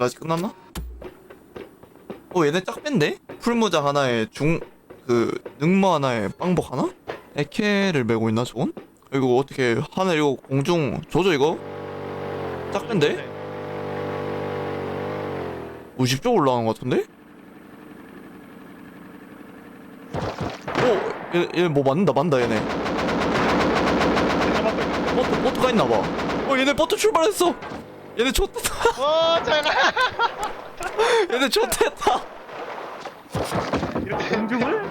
아직 끝났나? 어 얘네 짝밴데? 풀무장 하나에 중 그 능모 하나에 빵복 하나? 에케를 메고 있나 저건? 이거 어떻게 하늘 이거 공중 조져 이거? 짝밴데? 50쪽 올라가는 것 같은데? 오! 얘, 얘뭐 맞는다 맞는다 얘네. 보트 보트가 있나봐 어 얘네 보트 출발했어 얘네 좋댔다. 어, 잠깐. 얘네 좋댔다. 이렇게 공중을?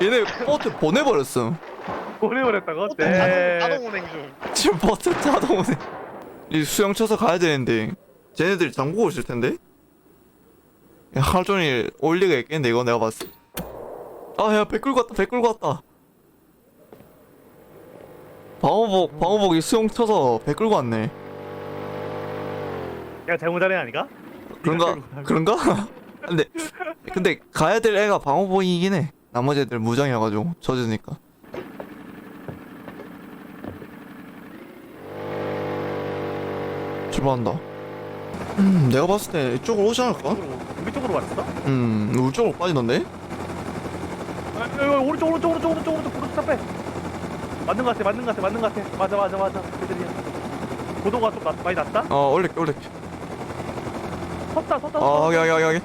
얘네 보트 보내버렸어 보내버렸다고? 네. 자동 운행 중. 지금 버스 자동 오네 이 수영 쳐서 가야 되는데 쟤네들이 잠그고 있을 텐데? 야, 하루 종일 올 리가 있겠는데 이거 내가 봤을 아야 배 끌고 왔다 배 끌고 왔다. 방어복 방어복이 수영 쳐서 배 끌고 왔네 내가 잘못한 애 아닌가? 그런가? 그런가? 근데 근데 가야 될 애가 방어복이긴 해. 나머지 애들 무장이어가지고 젖으니까. 출발한다. 음 내가 봤을 때 이쪽으로 오지 않을까? 우리 쪽으로 왔어? 음 우리 쪽으로 빠지던데? 아, 야, 오른쪽 오른쪽 오른쪽 오른쪽 오른쪽. 오른쪽 탑에. 맞는 것 같아 맞는 것 같아 맞는 것 같아. 맞아 맞아 맞아. 그들이야. 고도가 좀 낮, 많이 낮다? 어 올릴게 올릴게 섰다 섰다 아 섰다. 하게 하게 하게 하게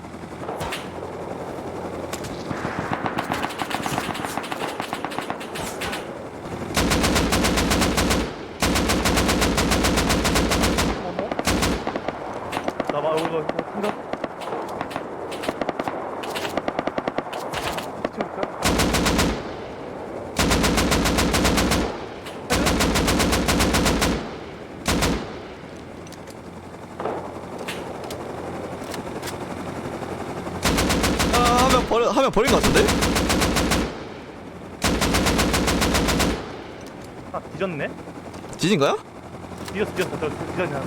어머 나봐 이거 이거 생각 치울까? 아 하면 버린 것 같은데? 아 뒤졌네? 지진 거야? 뒤졌어 뒤졌어 저 뒤졌냐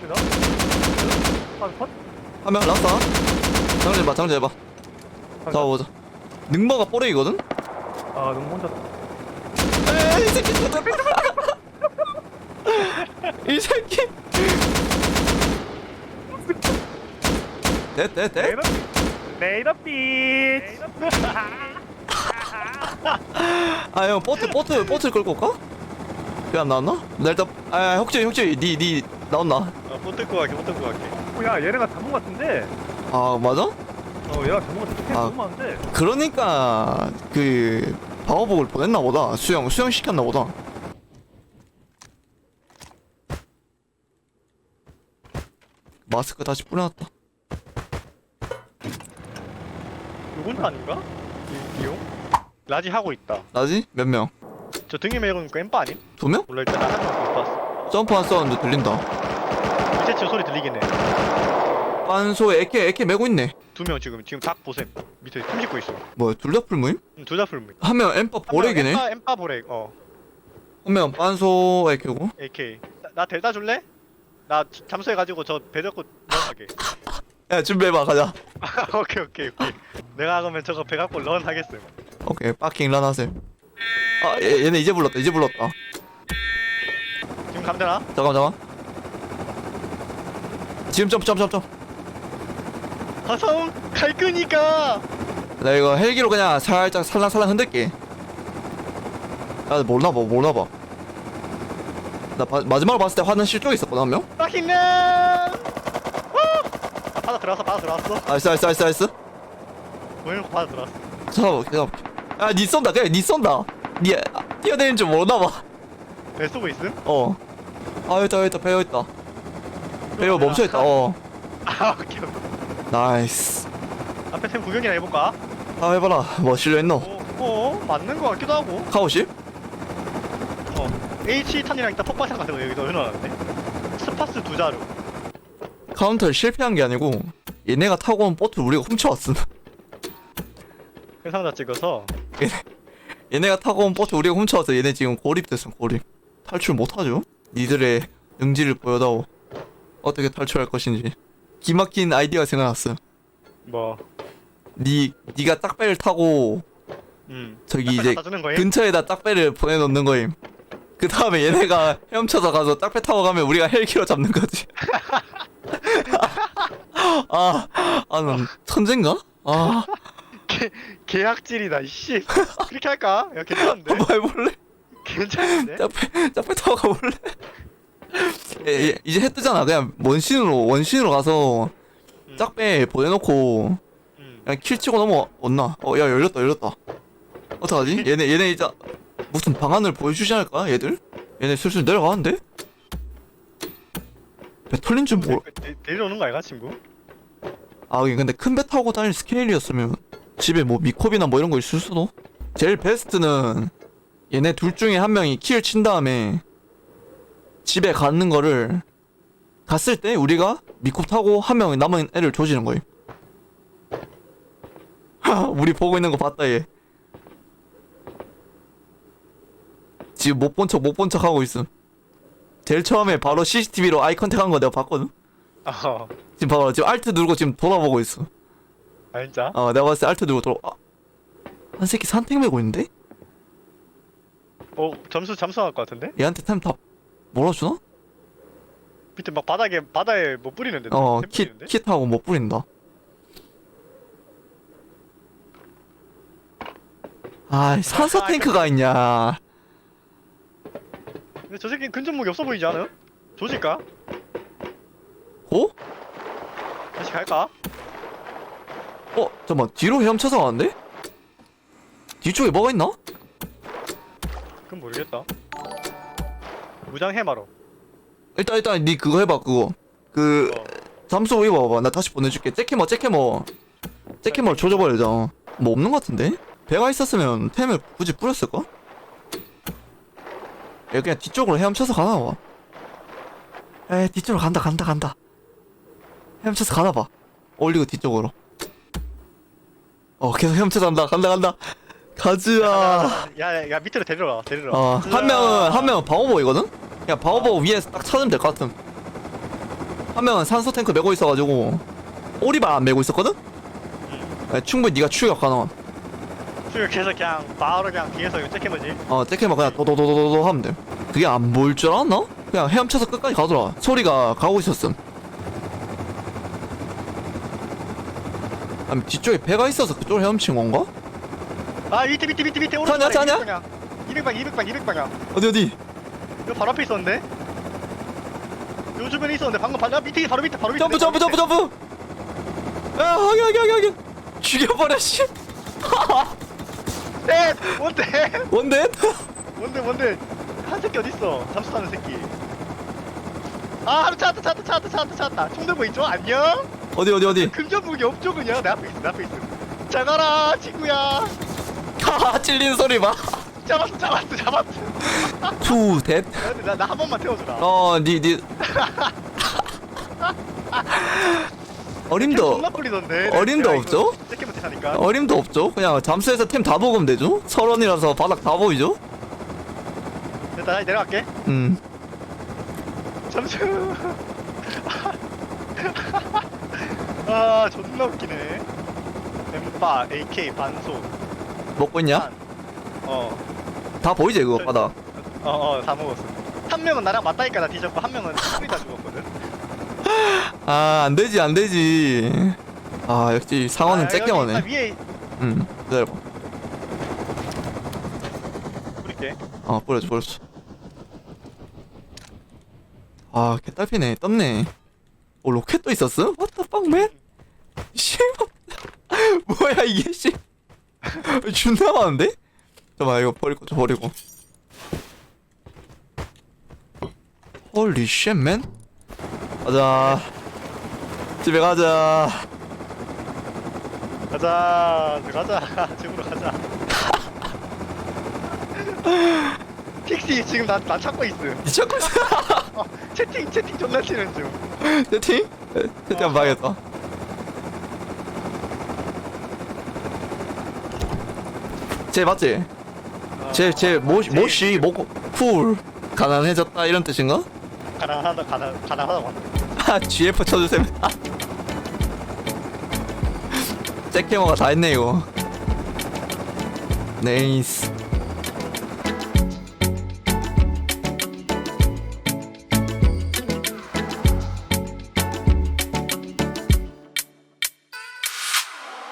그래서? 아 컷? 하면 라스트 하나? 장전 해봐 장전 해봐 잡아보자 능마가 뽀레이거든? 아 너무 혼자 에이 이 새끼 이 새끼 됐 됐됐 레이더 레이더 빛 아형 보트 보트 보트 끌고 올까? 왜안 나왔나? 나 일단 아 혁재 혁재 니니 나왔나? 어, 못 들고 갈게, 못 들고 갈게. 어, 야 얘네가 잡은 것 같은데 아 맞아? 어 얘가 잡은 것 같은데 아. 너무 많은데 그러니까 그 방어복을 보냈나 보다 수영 수영 시켰나 보다 마스크 다시 뿌려놨다 누군? 이, 이용? 라지 하고 있다. 나지? 몇 명? 저 등에 메고 있는 거 엠빠 아님? 두 명? 몰라 일단 한명못 봤어. 점프한 사운드 들린다 밑에 치 소리 들리겠네. 빤소에 에케 에케 메고 있네 두 명 지금 지금 닭 보셈. 밑에 숨 짓고 있어. 뭐야 둘 다 풀무임? 둘다 풀무. 한명 엠파 보렉이네 엠빠 엠빠 보렉. 어. 한명 빤소 에케고 AK. 나, 나 델타 줄래? 나 지- 잠수해 가지고 저 배 잡고 런하게. 야 준비해봐 가자 오케이 오케이 오케이. 내가 그러면 저거 배 갖고 런 하겠음. 오케이 파킹 란하셈 아 얘, 얘네 이제 불렀다 이제 불렀다 지금 가면 되나? 잠깐 잠깐 지금 점프 점프 점프 점프 화성 갈 거니까. 나 이거 헬기로 그냥 살짝 살랑살랑 흔들게. 야, 몰라 봐, 몰라 봐. 나 바, 마지막으로 봤을 때 화장실 쪽에 있었거든, 한 명? 파킹맨. 아, 바다 들어왔어 바다 들어왔어. 나이스, 나이스, 나이스, 나이스. 보이는 거 바다 들어왔어. 잡아볼게, 잡아볼게. 야, 니 쏜다, 그래, 니 쏜다. 니, 아, 뛰어내리는 줄 모르나 봐. 배 쏘고 있음? 어. 아, 여기 있다, 여기 있다, 배어 있다. 배어 멈춰있다, 어. 아 오케이 오케이. 나이스. 앞에 템 구경이나 해볼까? 아, 해봐라. 뭐 실려있노? 어, 어 맞는 거 같기도 하고. 카오십? 어 H 탄이랑 일단 폭발상 같은 거 여기다 해놨는데. 스파스 두 자루. 카운터를 실패한 게 아니고, 얘네가 타고 온 보트를 우리가 훔쳐왔음. 현상자 찍어서 얘네가 타고 온 보트 우리가 훔쳐와서 얘네 지금 고립됐음 고립 탈출 못하죠? 니들의 능지를 보여다오 어떻게 탈출할 것인지 기막힌 아이디어가 생각났어 뭐 니, 니가 딱배를 타고 음. 저기 이제 다 주는 거임? 근처에다 딱배를 보내놓는 거임 그 다음에 얘네가 헤엄쳐서 가서 딱배 타고 가면 우리가 헬기로 잡는 거지. 아, 아, 난 천재인가? 아, 개, 계약질이다 이씨 그렇게 할까? 야 괜찮은데? 한번 해볼래? 괜찮은데? 딱배, 딱배 타고 가볼래? 예, 예, 이제 해 뜨잖아. 그냥 원신으로, 원신으로 가서 음. 짝배 보내놓고 음. 그냥 킬 치고 넘어왔나? 어, 야, 열렸다, 열렸다. 어떡하지? 얘네, 얘네 이제 무슨 방안을 보여주지 않을까, 얘들? 얘네 슬슬 내려가는데? 배 털린 줄 몰, 데, 데려오는 거 아이가 친구? 아, 근데 큰 배 타고 다닐 스케일이었으면 집에 뭐 미컵이나 뭐 이런 거 있을 수도? 제일 베스트는 얘네 둘 중에 한 명이 킬친 다음에 집에 가는 거를 갔을 때 우리가 미컵 타고 한 명이 남은 애를 조지는. 하, 우리 보고 있는 거 봤다 얘. 지금 못 본 척 못 본 척 하고 있음. 제일 처음에 바로 CCTV로 아이 컨택 한 거 내가 봤거든. 어. 지금 봐봐 지금 알트 누르고 지금 돌아보고 있어 아 진짜? 어 내가 봤을 때 알트 누르고 돌아 아, 한 새끼 산택 메고 있는데? 어 점수 잠수할 것 같은데? 얘한테 템 다 몰아주나? 밑에 막 바닥에 바다에 뭐 뿌리는데? 템 어킷 뿌리는데? 킷하고 못 뿌린다 아이 산소 탱크가 있냐 근데 저 새끼 근접 무기 없어 보이지 않아? 조질까? 어? 다시 갈까? 어 잠깐만 뒤로 헤엄쳐서 가는데? 뒤쪽에 뭐가 있나? 그건 모르겠다. 무장 해마로. 일단 일단 니 그거 해봐 그거 그 어. 잠수 입어봐봐 나 다시 보내줄게 잭캐머 잭캐머 잭캐머 조져버리자 뭐 없는 것 같은데? 배가 있었으면 템을 굳이 뿌렸을까? 얘 그냥 뒤쪽으로 헤엄쳐서 가나 봐 에 뒤쪽으로 간다 간다 간다 헤엄쳐서 가나봐 올리고 뒤쪽으로 어 계속 헤엄쳐서 간다 간다 간다 가즈야 야, 야, 밑으로 데려라, 데려라. 어, 한 명은 한 명은 방어복이거든? 그냥 방어복 위에서 딱 찾으면 될 것 같음. 한 명은 산소 탱크 메고 있어가지고 오리발 안 메고 있었거든? 네, 충분히 네가 추격 가능. 출격해서 그냥 바로 그냥 뒤에서 이거 째캐머지. 어, 째케만 그냥 도도도도도 하면 돼. 그게 안 보일 줄 알았나? 그냥 헤엄쳐서 끝까지 가더라. 소리가 가고 있었음. 아니 뒤쪽에 배가 있어서 그쪽으로 헤엄친 건가? 아, 밑에, 밑에, 밑에, 밑에, 오른쪽. 자냐, 자냐? 200방, 200방, 200방이야. 어디 어디? 이거 바로 앞에 있었는데? 요 주변에 있었는데 방금 바로 아, 밑에, 바로 밑에, 바로 밑에. 점프 점프 점프 점프! 야 하게 하게 하게 하게! 죽여버려 씨! 네, 뭔데? 뭔데? 뭔데, 뭔데? 한 새끼 어딨어? 잠수 타는 새끼. 아, 찾았다, 찾았다, 찾았다, 찾았다, 찾았다. 총 들고 있죠? 안녕? 어디 어디 어디? 긍정 무기 없죠, 그냥? 내 앞에 있어, 내 앞에 있어. 잘 가라, 친구야. 하하 찔리는 소리 봐. 잡았어, 잡았어, 잡았어. 투, 댓. 나, 나 한 번만 태워주라. 어, 니, 니. 어림도, 존나. 어림도 없죠? 하니까. 어림도 없죠? 그냥 잠수해서 템 다 먹으면 되죠? 설원이라서 바닥 다 보이죠? 됐다, 다시 내려갈게. 음. 잠수. 아, 존나 웃기네. 엠바, AK, 반소. 먹고 있냐? 어, 다 보이지, 그거 바닥. 어, 어, 다 먹었어. 한 명은 나랑 맞다니까 나 뒤졌고, 한 명은 소리 다 죽었거든. 아, 안 되지, 안 되지. 아, 역시 상어는 아, 째껴오네. 여기 위에 음, 기다려봐. 뿌릴게. 어, 뿌려줘, 뿌려줘. 아, 개딸피네. 떴네. 오, 로켓도 있었어? What the fuck, man? 씨. 뭐야, 이게, 씨. 존나 많은데? 잠깐만, 이거 버리고, 저 버리고. 홀리 쉣, 맨. 가자. 집에 가자. 가자, 가자. 집으로 가자. 픽시 지금 나, 나 찾고 있어. 있어? 어, 채팅, 채팅 존나 치는 중. 채팅? 에, 채팅 한번 봐야겠다. 쟤 맞지? 어, 쟤, 쟤, 모, 제일 모시, 모, 풀, 가난해졌다, 이런 뜻인가? 가난하다, 가난, 가난하다고. 아, GF 쳐주세요. 아. 잭캐머가 다 했네, 이거. 네이스.